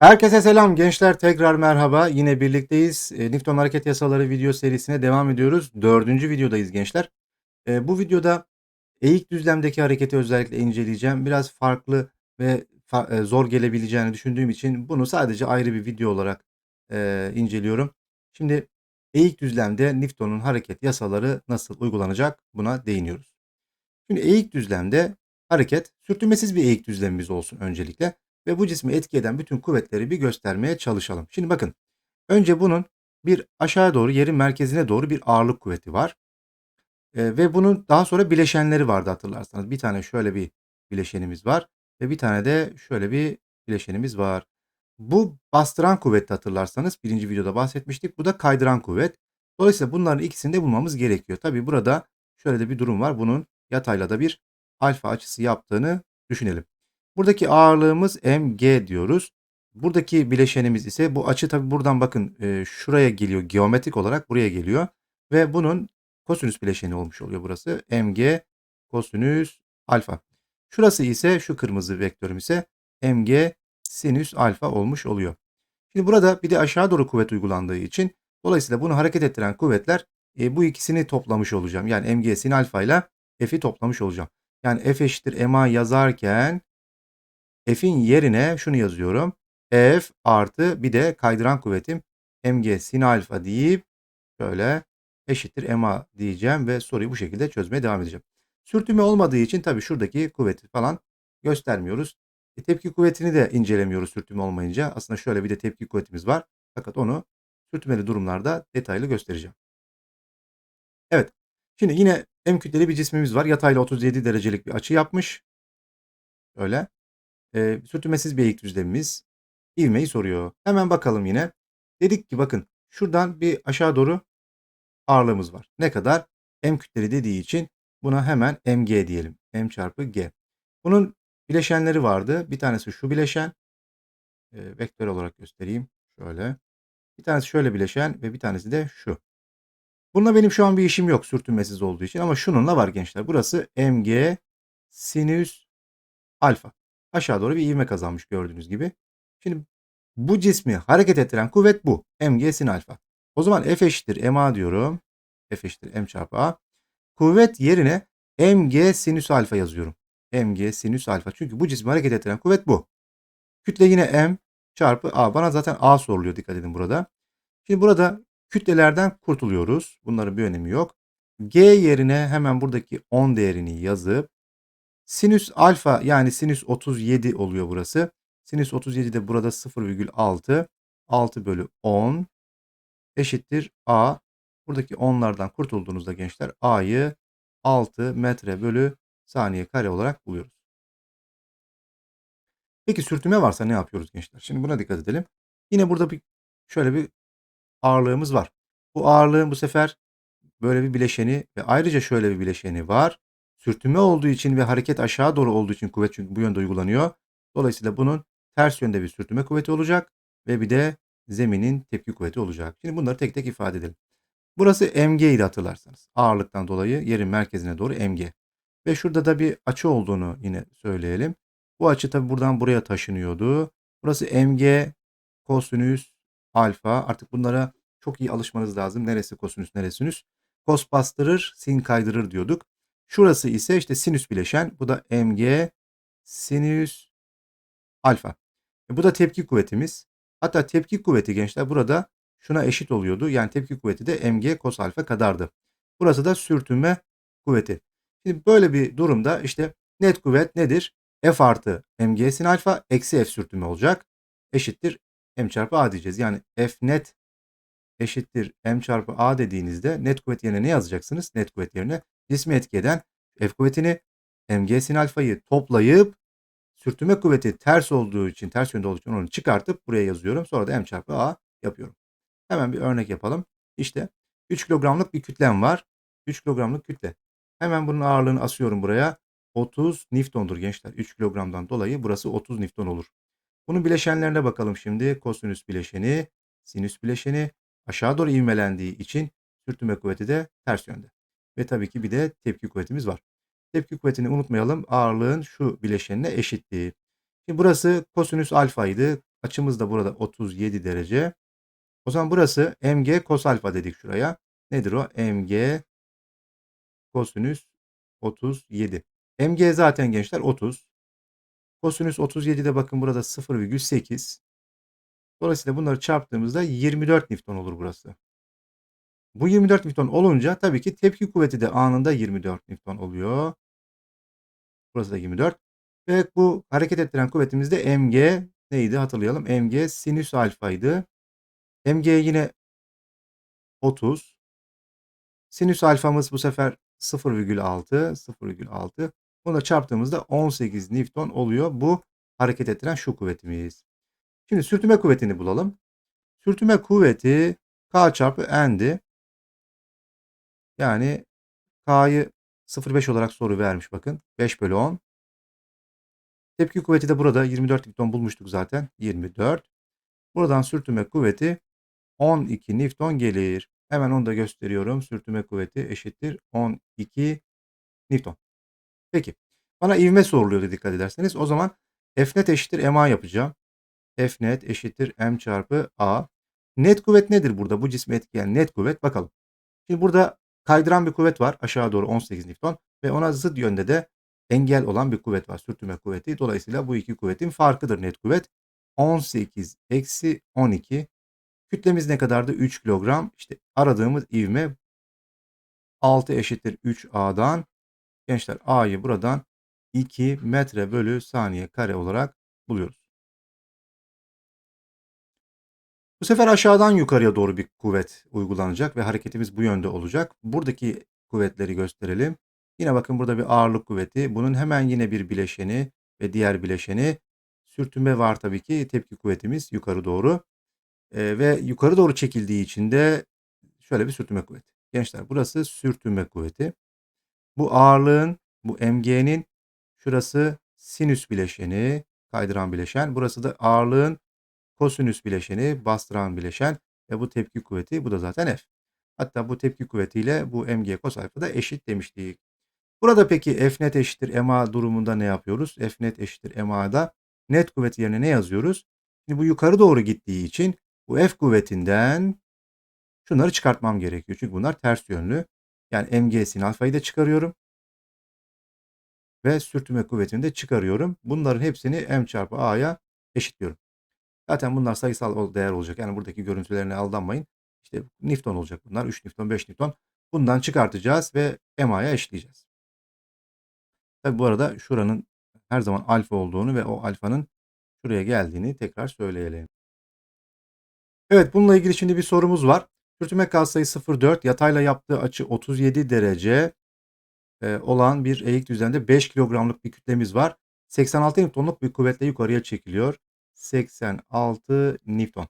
Herkese selam gençler tekrar merhaba. Yine birlikteyiz. E, Newton hareket yasaları video serisine devam ediyoruz. Dördüncü videodayız gençler. E, bu videoda eğik düzlemdeki hareketi özellikle inceleyeceğim. Biraz farklı ve fa- e, zor gelebileceğini düşündüğüm için bunu sadece ayrı bir video olarak e, inceliyorum. Şimdi eğik düzlemde Newton'un hareket yasaları nasıl uygulanacak buna değiniyoruz. Şimdi eğik düzlemde hareket sürtünmesiz bir eğik düzlemimiz olsun öncelikle ve bu cismi etki eden bütün kuvvetleri bir göstermeye çalışalım. Şimdi bakın önce bunun bir aşağı doğru yerin merkezine doğru bir ağırlık kuvveti var. Ee, ve bunun daha sonra bileşenleri vardı hatırlarsanız. Bir tane şöyle bir bileşenimiz var ve bir tane de şöyle bir bileşenimiz var. Bu bastıran kuvvet hatırlarsanız birinci videoda bahsetmiştik. Bu da kaydıran kuvvet. Dolayısıyla bunların ikisini de bulmamız gerekiyor. Tabii burada şöyle de bir durum var. Bunun yatayla da bir alfa açısı yaptığını düşünelim. Buradaki ağırlığımız mg diyoruz. Buradaki bileşenimiz ise bu açı tabi buradan bakın e, şuraya geliyor geometrik olarak buraya geliyor. Ve bunun kosinüs bileşeni olmuş oluyor burası. mg kosinüs alfa. Şurası ise şu kırmızı vektörüm ise mg sinüs alfa olmuş oluyor. Şimdi burada bir de aşağı doğru kuvvet uygulandığı için dolayısıyla bunu hareket ettiren kuvvetler e, bu ikisini toplamış olacağım. Yani mg sin alfa ile f'i toplamış olacağım. Yani f eşittir ma yazarken f'in yerine şunu yazıyorum. f artı bir de kaydıran kuvvetim mg sin alfa deyip şöyle eşittir ma diyeceğim ve soruyu bu şekilde çözmeye devam edeceğim. Sürtünme olmadığı için tabii şuradaki kuvveti falan göstermiyoruz. E, tepki kuvvetini de incelemiyoruz sürtünme olmayınca. Aslında şöyle bir de tepki kuvvetimiz var. Fakat onu sürtünmeli durumlarda detaylı göstereceğim. Evet. Şimdi yine M kütleli bir cismimiz var. Yatayla 37 derecelik bir açı yapmış. Öyle. E, sürtünmesiz bir eğik düzlemimiz. İvmeyi soruyor. Hemen bakalım yine. Dedik ki bakın şuradan bir aşağı doğru ağırlığımız var. Ne kadar? M kütleli dediği için buna hemen mg diyelim. M çarpı g. Bunun bileşenleri vardı. Bir tanesi şu bileşen. E, vektör olarak göstereyim. Şöyle. Bir tanesi şöyle bileşen ve bir tanesi de şu. Bununla benim şu an bir işim yok sürtünmesiz olduğu için ama şununla var gençler. Burası mg sinüs alfa. Aşağı doğru bir ivme kazanmış gördüğünüz gibi. Şimdi bu cismi hareket ettiren kuvvet bu. mg sin alfa. O zaman F eşittir ma diyorum. F eşittir m çarpı a. Kuvvet yerine mg sinüs alfa yazıyorum. mg sinüs alfa. Çünkü bu cismi hareket ettiren kuvvet bu. Kütle yine m çarpı a. Bana zaten a soruluyor dikkat edin burada. Şimdi burada kütlelerden kurtuluyoruz. Bunların bir önemi yok. G yerine hemen buradaki 10 değerini yazıp sinüs alfa yani sinüs 37 oluyor burası. Sinüs 37 de burada 0,6 6 bölü 10 eşittir A. Buradaki 10'lardan kurtulduğunuzda gençler A'yı 6 metre bölü saniye kare olarak buluyoruz. Peki sürtünme varsa ne yapıyoruz gençler? Şimdi buna dikkat edelim. Yine burada bir şöyle bir ağırlığımız var. Bu ağırlığın bu sefer böyle bir bileşeni ve ayrıca şöyle bir bileşeni var. Sürtünme olduğu için ve hareket aşağı doğru olduğu için kuvvet çünkü bu yönde uygulanıyor. Dolayısıyla bunun ters yönde bir sürtünme kuvveti olacak ve bir de zeminin tepki kuvveti olacak. Şimdi bunları tek tek ifade edelim. Burası mg idi hatırlarsanız. Ağırlıktan dolayı yerin merkezine doğru mg. Ve şurada da bir açı olduğunu yine söyleyelim. Bu açı tabi buradan buraya taşınıyordu. Burası mg kosinüs alfa. Artık bunlara çok iyi alışmanız lazım. Neresi kosinüs neresi sinüs. Kos bastırır, sin kaydırır diyorduk. Şurası ise işte sinüs bileşen. Bu da mg sinüs alfa. E bu da tepki kuvvetimiz. Hatta tepki kuvveti gençler burada şuna eşit oluyordu. Yani tepki kuvveti de mg kos alfa kadardı. Burası da sürtünme kuvveti. Şimdi böyle bir durumda işte net kuvvet nedir? F artı mg sin alfa eksi F sürtünme olacak. Eşittir m çarpı a diyeceğiz. Yani F net eşittir m çarpı a dediğinizde net kuvvet yerine ne yazacaksınız? Net kuvvet yerine cismi etki eden F kuvvetini mg sin alfayı toplayıp sürtünme kuvveti ters olduğu için, ters yönde olduğu için onu çıkartıp buraya yazıyorum. Sonra da m çarpı a yapıyorum. Hemen bir örnek yapalım. İşte 3 kilogramlık bir kütlem var. 3 kilogramlık kütle. Hemen bunun ağırlığını asıyorum buraya. 30 Newton'dur gençler. 3 kilogramdan dolayı burası 30 Newton olur. Bunun bileşenlerine bakalım şimdi. Kosinüs bileşeni, sinüs bileşeni aşağı doğru ivmelendiği için sürtünme kuvveti de ters yönde. Ve tabii ki bir de tepki kuvvetimiz var. Tepki kuvvetini unutmayalım. Ağırlığın şu bileşenine eşitliği. Şimdi burası kosinüs alfaydı. Açımız da burada 37 derece. O zaman burası mg kos alfa dedik şuraya. Nedir o? mg kosinüs 37. mg zaten gençler 30. Kosinüs 37'de bakın burada 0,8. Dolayısıyla bunları çarptığımızda 24 Newton olur burası. Bu 24 Newton olunca tabii ki tepki kuvveti de anında 24 Newton oluyor. Burası da 24. Ve bu hareket ettiren kuvvetimiz de mg neydi hatırlayalım. mg sinüs alfaydı. mg yine 30. Sinüs alfamız bu sefer 0,6. 0,6. Bunu da çarptığımızda 18 Newton oluyor. Bu hareket ettiren şu kuvvetimiz. Şimdi sürtünme kuvvetini bulalım. Sürtünme kuvveti K çarpı N'di. Yani K'yı 0,5 olarak soru vermiş bakın. 5 bölü 10. Tepki kuvveti de burada 24 Newton bulmuştuk zaten. 24. Buradan sürtünme kuvveti 12 Newton gelir. Hemen onu da gösteriyorum. Sürtünme kuvveti eşittir 12 Newton. Peki. Bana ivme soruluyordu dikkat ederseniz. O zaman F net eşittir MA yapacağım. F net eşittir M çarpı A. Net kuvvet nedir burada? Bu cismi etkileyen net kuvvet. Bakalım. Şimdi burada kaydıran bir kuvvet var. Aşağı doğru 18 Newton. Ve ona zıt yönde de engel olan bir kuvvet var. Sürtünme kuvveti. Dolayısıyla bu iki kuvvetin farkıdır net kuvvet. 18 eksi 12. Kütlemiz ne kadardı? 3 kilogram. İşte aradığımız ivme 6 eşittir 3A'dan. Gençler A'yı buradan 2 metre bölü saniye kare olarak buluyoruz. Bu sefer aşağıdan yukarıya doğru bir kuvvet uygulanacak ve hareketimiz bu yönde olacak. Buradaki kuvvetleri gösterelim. Yine bakın burada bir ağırlık kuvveti. Bunun hemen yine bir bileşeni ve diğer bileşeni. Sürtünme var tabii ki. Tepki kuvvetimiz yukarı doğru. Ee, ve yukarı doğru çekildiği için de şöyle bir sürtünme kuvveti. Gençler burası sürtünme kuvveti. Bu ağırlığın, bu mg'nin şurası sinüs bileşeni, kaydıran bileşen. Burası da ağırlığın kosinüs bileşeni, bastıran bileşen ve bu tepki kuvveti bu da zaten F. Hatta bu tepki kuvvetiyle bu mg kos alfa da eşit demiştik. Burada peki F net eşittir MA durumunda ne yapıyoruz? F net eşittir MA'da net kuvvet yerine ne yazıyoruz? Şimdi bu yukarı doğru gittiği için bu F kuvvetinden şunları çıkartmam gerekiyor. Çünkü bunlar ters yönlü. Yani mg sin alfayı da çıkarıyorum. Ve sürtünme kuvvetini de çıkarıyorum. Bunların hepsini m çarpı a'ya eşitliyorum. Zaten bunlar sayısal değer olacak. Yani buradaki görüntülerine aldanmayın. İşte Newton olacak bunlar. 3 Newton, 5 Newton. Bundan çıkartacağız ve MA'ya eşleyeceğiz. Tabi bu arada şuranın her zaman alfa olduğunu ve o alfanın şuraya geldiğini tekrar söyleyelim. Evet bununla ilgili şimdi bir sorumuz var. Sürtünme katsayı 0,4 yatayla yaptığı açı 37 derece olan bir eğik düzende 5 kilogramlık bir kütlemiz var. 86 Newton'luk bir kuvvetle yukarıya çekiliyor. 86 Newton.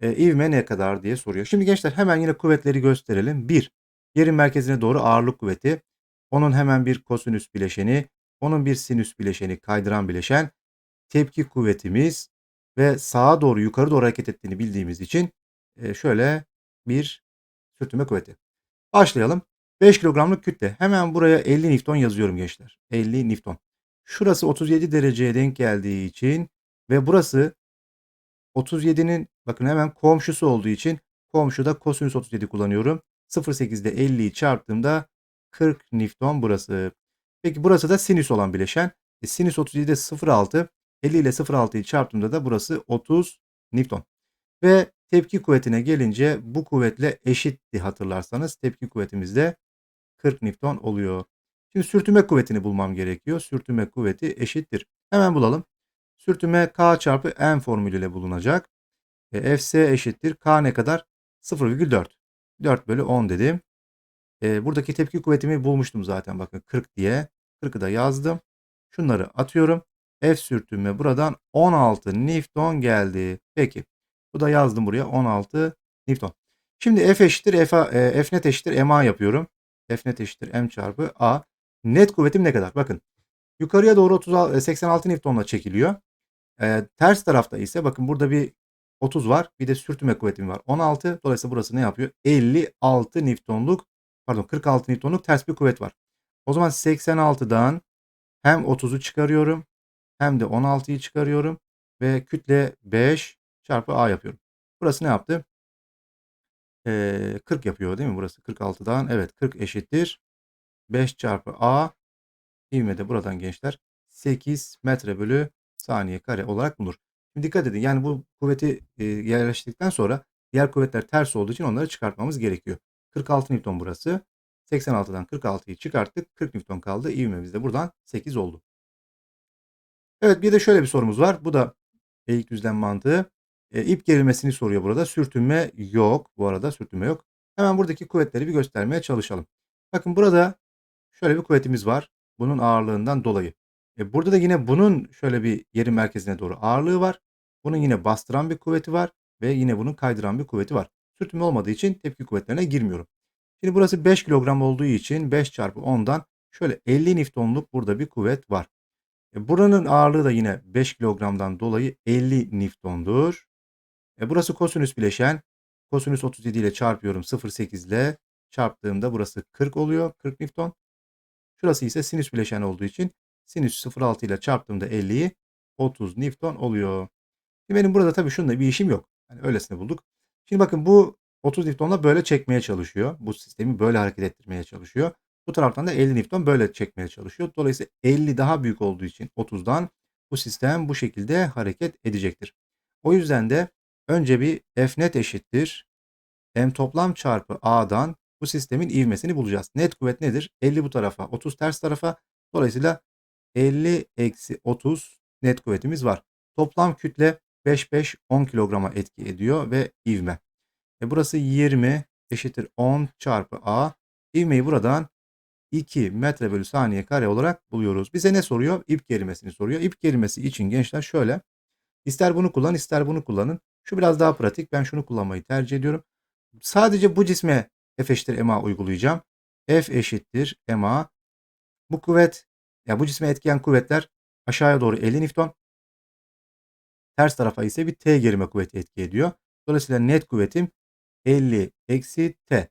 E, ivme ne kadar diye soruyor. Şimdi gençler hemen yine kuvvetleri gösterelim. 1. Yerin merkezine doğru ağırlık kuvveti. Onun hemen bir kosinüs bileşeni. Onun bir sinüs bileşeni, kaydıran bileşen. Tepki kuvvetimiz ve sağa doğru yukarı doğru hareket ettiğini bildiğimiz için e, şöyle bir sürtünme kuvveti. Başlayalım. 5 kilogramlık kütle. Hemen buraya 50 Newton yazıyorum gençler. 50 Newton. Şurası 37 dereceye denk geldiği için ve burası 37'nin bakın hemen komşusu olduğu için komşuda kosinüs 37 kullanıyorum. 0.8'de 50'yi çarptığımda 40 Newton burası. Peki burası da sinüs olan bileşen. E, sinüs 37'de 0.6 50 ile 0.6'yı çarptığımda da burası 30 Newton. Ve tepki kuvvetine gelince bu kuvvetle eşitti hatırlarsanız. Tepki kuvvetimiz de 40 Newton oluyor. Şimdi sürtünme kuvvetini bulmam gerekiyor. Sürtünme kuvveti eşittir. Hemen bulalım. Sürtünme K çarpı N formülüyle bulunacak. E, Fs eşittir. K ne kadar? 0,4. 4 bölü 10 dedim. E, buradaki tepki kuvvetimi bulmuştum zaten. Bakın 40 diye. 40'ı da yazdım. Şunları atıyorum. F sürtünme buradan 16 Newton geldi. Peki. Bu da yazdım buraya 16 Newton. Şimdi F eşittir F, e, F net eşittir MA yapıyorum. F net eşittir M çarpı A. Net kuvvetim ne kadar? Bakın. Yukarıya doğru 36, 86 Newton'la çekiliyor. E, ters tarafta ise bakın burada bir 30 var. Bir de sürtünme kuvvetim var. 16. Dolayısıyla burası ne yapıyor? 56 Newton'luk pardon 46 Newton'luk ters bir kuvvet var. O zaman 86'dan hem 30'u çıkarıyorum hem de 16'yı çıkarıyorum. ve kütle 5 çarpı A yapıyorum. Burası ne yaptı? Ee, 40 yapıyor değil mi burası? 46'dan evet 40 eşittir. 5 çarpı A ivme de buradan gençler 8 metre bölü saniye kare olarak bulunur. Şimdi dikkat edin yani bu kuvveti e, yerleştirdikten sonra diğer kuvvetler ters olduğu için onları çıkartmamız gerekiyor. 46 Newton burası. 86'dan 46'yı çıkarttık. 40 Newton kaldı. İvmemiz de buradan 8 oldu. Evet bir de şöyle bir sorumuz var. Bu da eğik düzlem mantığı. E, ip gerilmesini soruyor burada. Sürtünme yok. Bu arada sürtünme yok. Hemen buradaki kuvvetleri bir göstermeye çalışalım. Bakın burada şöyle bir kuvvetimiz var. Bunun ağırlığından dolayı. E, burada da yine bunun şöyle bir yerin merkezine doğru ağırlığı var. Bunun yine bastıran bir kuvveti var. Ve yine bunun kaydıran bir kuvveti var. Sürtünme olmadığı için tepki kuvvetlerine girmiyorum. Şimdi burası 5 kilogram olduğu için 5 çarpı 10'dan şöyle 50 Newton'luk burada bir kuvvet var. E, buranın ağırlığı da yine 5 kilogramdan dolayı 50 Newton'dur. E, burası kosinüs bileşen. Kosinüs 37 ile çarpıyorum 0.8 ile çarptığımda burası 40 oluyor. 40 Newton. Şurası ise sinüs bileşen olduğu için sinüs 0.6 ile çarptığımda 50'yi 30 Newton oluyor. Şimdi benim burada tabii şunda bir işim yok. Yani öylesine bulduk. Şimdi bakın bu 30 Newton'la böyle çekmeye çalışıyor. Bu sistemi böyle hareket ettirmeye çalışıyor. Bu taraftan da 50 Newton böyle çekmeye çalışıyor. Dolayısıyla 50 daha büyük olduğu için 30'dan bu sistem bu şekilde hareket edecektir. O yüzden de önce bir F net eşittir. M toplam çarpı A'dan bu sistemin ivmesini bulacağız. Net kuvvet nedir? 50 bu tarafa, 30 ters tarafa. Dolayısıyla 50 eksi 30 net kuvvetimiz var. Toplam kütle 5 5 10 kilograma etki ediyor ve ivme. E burası 20 eşittir 10 çarpı A. İvmeyi buradan 2 metre bölü saniye kare olarak buluyoruz. Bize ne soruyor? İp gerilmesini soruyor. İp gerilmesi için gençler şöyle. İster bunu kullan ister bunu kullanın. Şu biraz daha pratik. Ben şunu kullanmayı tercih ediyorum. Sadece bu cisme F eşittir MA uygulayacağım. F eşittir MA. Bu kuvvet, ya bu cisme etkileyen kuvvetler aşağıya doğru 50 Newton. Ters tarafa ise bir T gerilme kuvveti etki ediyor. Dolayısıyla net kuvvetim 50 eksi T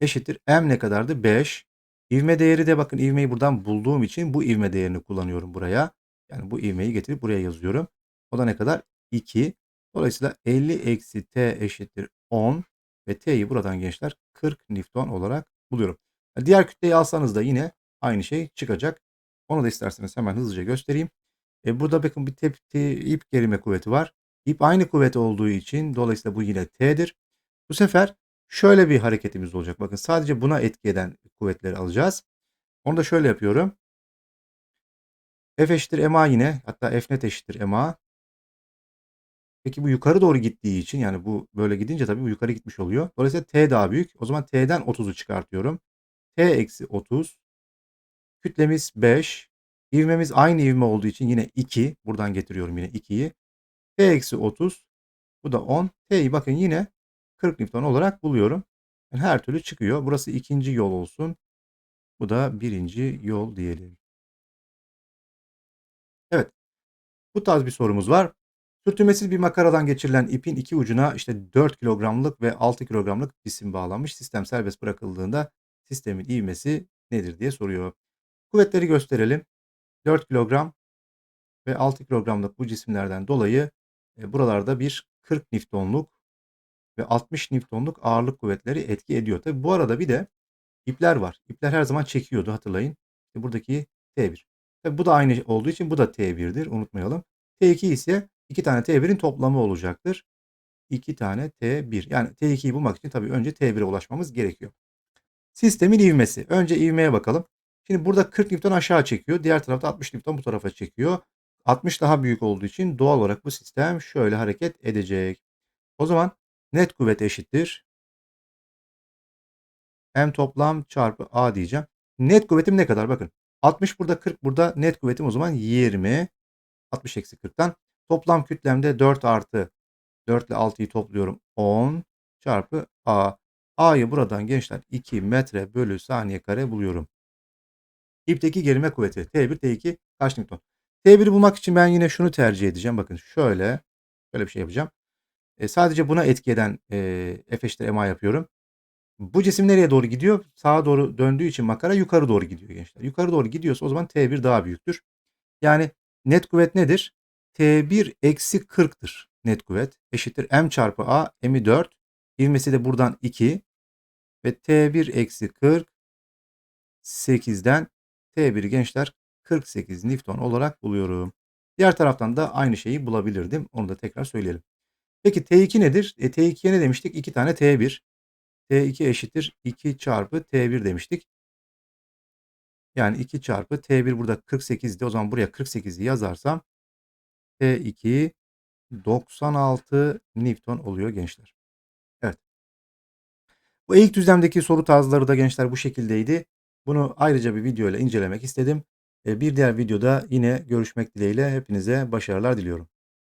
eşittir. M ne kadardı? 5. İvme değeri de bakın ivmeyi buradan bulduğum için bu ivme değerini kullanıyorum buraya. Yani bu ivmeyi getirip buraya yazıyorum. O da ne kadar? 2. Dolayısıyla 50 eksi T eşittir 10 ve T'yi buradan gençler 40 Newton olarak buluyorum. Diğer kütleyi alsanız da yine aynı şey çıkacak. Onu da isterseniz hemen hızlıca göstereyim. E burada bakın bir tepki ip gerilme kuvveti var. İp aynı kuvvet olduğu için dolayısıyla bu yine T'dir. Bu sefer şöyle bir hareketimiz olacak. Bakın sadece buna etki eden kuvvetleri alacağız. Onu da şöyle yapıyorum. F eşittir MA yine. Hatta F net eşittir MA. Peki bu yukarı doğru gittiği için yani bu böyle gidince tabii bu yukarı gitmiş oluyor. Dolayısıyla T daha büyük. O zaman T'den 30'u çıkartıyorum. T eksi 30. Kütlemiz 5. İvmemiz aynı ivme olduğu için yine 2. Buradan getiriyorum yine 2'yi. T eksi 30. Bu da 10. T'yi bakın yine 40 Newton olarak buluyorum. Yani her türlü çıkıyor. Burası ikinci yol olsun. Bu da birinci yol diyelim. Evet. Bu tarz bir sorumuz var. Sürtünmesiz bir makaradan geçirilen ipin iki ucuna işte 4 kilogramlık ve 6 kilogramlık cisim bağlanmış. Sistem serbest bırakıldığında sistemin ivmesi nedir diye soruyor. Kuvvetleri gösterelim. 4 kilogram ve 6 kilogramlık bu cisimlerden dolayı e, buralarda bir 40 Newton'luk ve 60 Newton'luk ağırlık kuvvetleri etki ediyor. Tabi bu arada bir de ipler var. İpler her zaman çekiyordu hatırlayın. İşte buradaki T1. Tabi bu da aynı olduğu için bu da T1'dir unutmayalım. T2 ise 2 tane T1'in toplamı olacaktır. 2 tane T1. Yani T2'yi bulmak için tabii önce T1'e ulaşmamız gerekiyor. Sistemin ivmesi. Önce ivmeye bakalım. Şimdi burada 40 Newton aşağı çekiyor. Diğer tarafta 60 Newton bu tarafa çekiyor. 60 daha büyük olduğu için doğal olarak bu sistem şöyle hareket edecek. O zaman net kuvvet eşittir. M toplam çarpı A diyeceğim. Net kuvvetim ne kadar? Bakın 60 burada 40 burada net kuvvetim o zaman 20. 60 eksi 40'tan. Toplam kütlemde 4 artı 4 ile 6'yı topluyorum. 10 çarpı A. A'yı buradan gençler 2 metre bölü saniye kare buluyorum. İpteki gerilme kuvveti T1 T2 kaç Newton? T1'i bulmak için ben yine şunu tercih edeceğim. Bakın şöyle şöyle bir şey yapacağım. E, sadece buna etki eden e, F MA yapıyorum. Bu cisim nereye doğru gidiyor? Sağa doğru döndüğü için makara yukarı doğru gidiyor gençler. Yukarı doğru gidiyorsa o zaman T1 daha büyüktür. Yani net kuvvet nedir? T1 eksi 40'tır net kuvvet. Eşittir M çarpı A. M'i 4. İvmesi de buradan 2. Ve T1 eksi 40 8'den T1'i gençler 48 Newton olarak buluyorum. Diğer taraftan da aynı şeyi bulabilirdim. Onu da tekrar söyleyelim. Peki T2 nedir? E, T2'ye ne demiştik? 2 tane T1. T2 eşittir 2 çarpı T1 demiştik. Yani 2 çarpı T1 burada 48'di. O zaman buraya 48'i yazarsam T2 96 Newton oluyor gençler. Evet. Bu eğik düzlemdeki soru tarzları da gençler bu şekildeydi. Bunu ayrıca bir video ile incelemek istedim. Bir diğer videoda yine görüşmek dileğiyle hepinize başarılar diliyorum.